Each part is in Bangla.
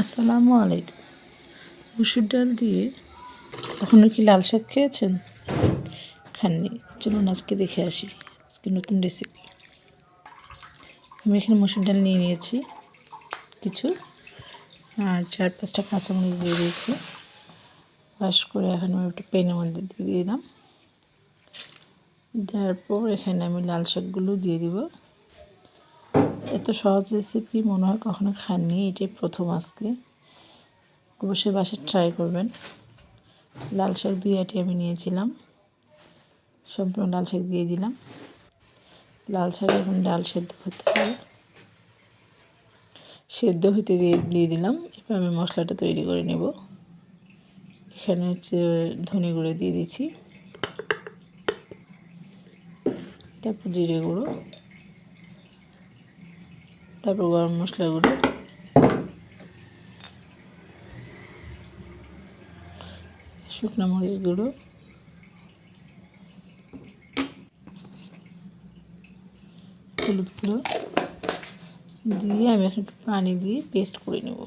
আসসালামু আলাইকুম। মুসুর ডাল দিয়ে কখনো কি লাল শাক খেয়েছেন? খাননি। চলুন আজকে দেখে আসি। আজকে নতুন রেসিপি আমি এখানে মুসুর ডাল নিয়ে নিয়েছি। কিছু। আর চার পাঁচটা কাঁচামরিচ দিয়ে দিয়েছি। ওয়াশ করে এখন আমি একটু পেনের মধ্যে দিয়ে দিলাম। দেওয়ার পর এখানে আমি লাল শাকগুলো দিয়ে দিব। এত সহজ রেসিপি মনে হয় কখনো খাননি, এটাই প্রথম আজকে। অবশ্যই বাসায় ট্রাই করবেন। লাল শাক দুই আটি আমি নিয়েছিলাম। সম্পূর্ণ লাল শাক দিয়ে দিলাম। লাল শাক এখন ডাল সেদ্ধ হতে হবে। সেদ্ধ হতে দিয়ে দিয়ে দিলাম। এবার আমি মশলাটা তৈরি করে নেব। এখানে হচ্ছে ধনে গুঁড়ো দিয়ে দিচ্ছি। তারপর জিরে গুঁড়ো। তারপর গরম মশলা গুঁড়ো। শুকনো মরিচ গুঁড়ো। হলুদ গুঁড়ো। দিয়ে আমি এখন একটু পানি দিয়ে পেস্ট করে নেব।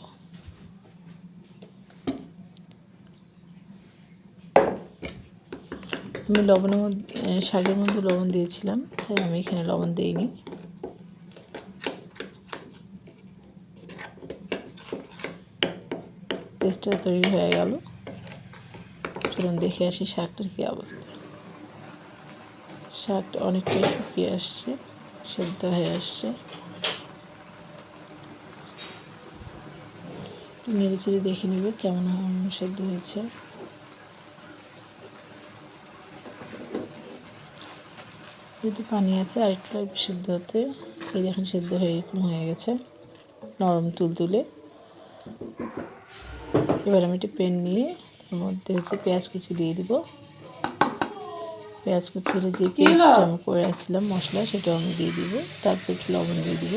আমি লবণের মধ্যে শাকের মধ্যে লবণ দিয়েছিলাম, তাই আমি এখানে লবণ দিইনি। পেস্টটা তৈরি হয়ে গেল। চলুন দেখে আসি শাকটার কী অবস্থা। শাকটা অনেকটাই শুকিয়ে আসছে, সেদ্ধ হয়ে আসছে। নেড়ে চেড়ে দেখে নেবে কেমন সেদ্ধ হয়েছে। যেহেতু পানি আছে আর একটু সেদ্ধ হতে, এই দেখেন সেদ্ধ হয়ে এরকম হয়ে গেছে, নরম তুল তুলে এবার আমি একটি পেন নিয়ে তার মধ্যে হচ্ছে পেঁয়াজ কুচি দিয়ে দিব। পেঁয়াজ কুচির যে পেস্টটা আমি করে আসছিলাম মশলা সেটাও আমি দিয়ে দিব। তারপর একটু লবণ দিয়ে দিব।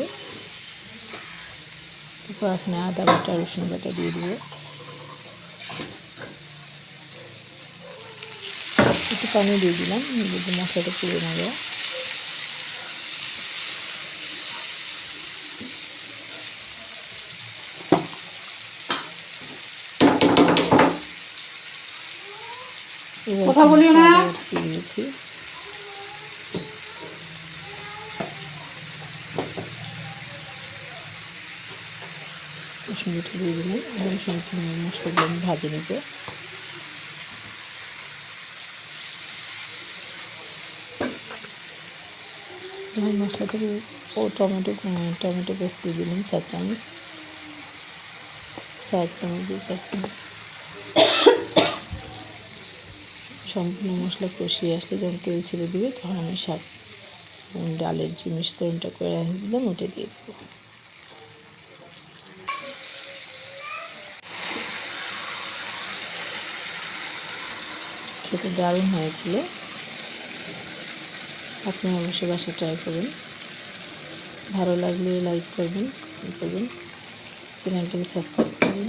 তারপর এখানে আদা বাটা রসুন বাটা দিয়ে দিব। একটু পানি দিয়ে দিলাম যদি মশলাটা পুড়ে না যায় কথা বলিও না। দিয়ে ভাজে নেব এবার মশলাটা ও টমেটো টমেটো পেস্ট দিয়ে দিলাম, চার চামচ। চার চামচ দিয়ে চার চামচ। সম্পূর্ণ মশলা কষিয়ে আসলে যখন তেল ছেড়ে দিবে, তখন আমি শাক ডালের যে মিশ্রণটা করে রেখেছিলাম, ওটা দিয়ে দেবো। খেতে দারুণ হয়েছিল। আপনি অবশ্যই বাসা ট্রাই করবেন। ভালো লাগলে লাইক করবেন করবেন। চ্যানেলটাকে সাবস্ক্রাইব করবেন।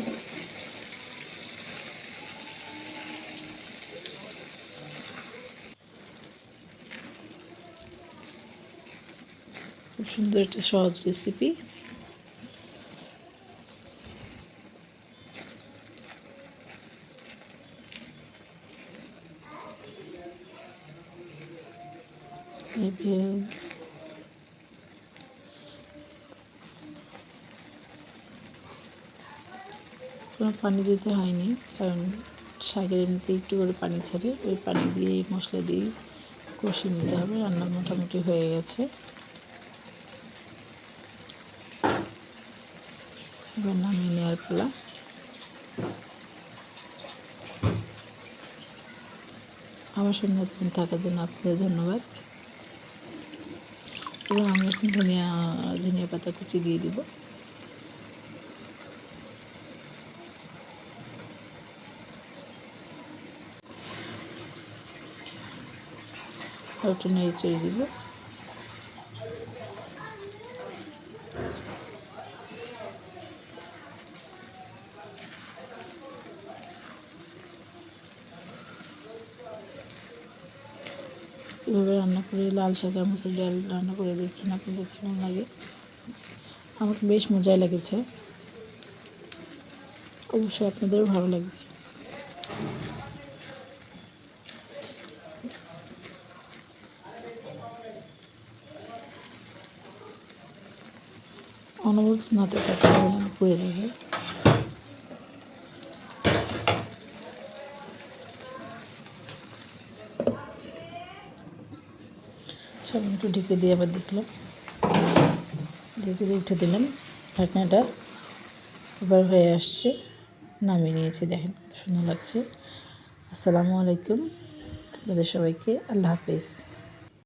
সুন্দর একটা সহজ রেসিপি কোনো পানি দিতে হয়নি, কারণ শাকের এমনিতে একটু করে পানি ছাড়ে, ওই পানি দিয়ে মশলা দিয়ে কষিয়ে নিতে হবে, রান্না মোটামুটি হয়ে গেছে। এবার নামিয়ে নেওয়ার পালা। আমার সঙ্গে থাকার জন্য আপনাদের ধন্যবাদ। এবং আমি এখন ধনিয়া ধনিয়া পাতা কুচি দিয়ে দিব। একটু নেড়ে চেড়ে দিব। এভাবে রান্না করে লাল শাক আর মুসুর ডাল রান্না করে দেখি না আপনাদের কেমন লাগে। আমার বেশ মজাই লেগেছে। অবশ্যই আপনাদেরও ভালো লাগবে। অনবরত নাতে হবে পুড়ে যাবে। সব একটু ঢেকে দিয়ে আবার দেখলাম। ঢেকে দিয়ে উঠে দিলাম। ঢাকনাটা এবার হয়ে আসছে, নামিয়ে নিয়েছি। দেখেন সুন্দর লাগছে। আসসালামু আলাইকুম। আপনাদের সবাইকে আল্লাহ হাফিজ।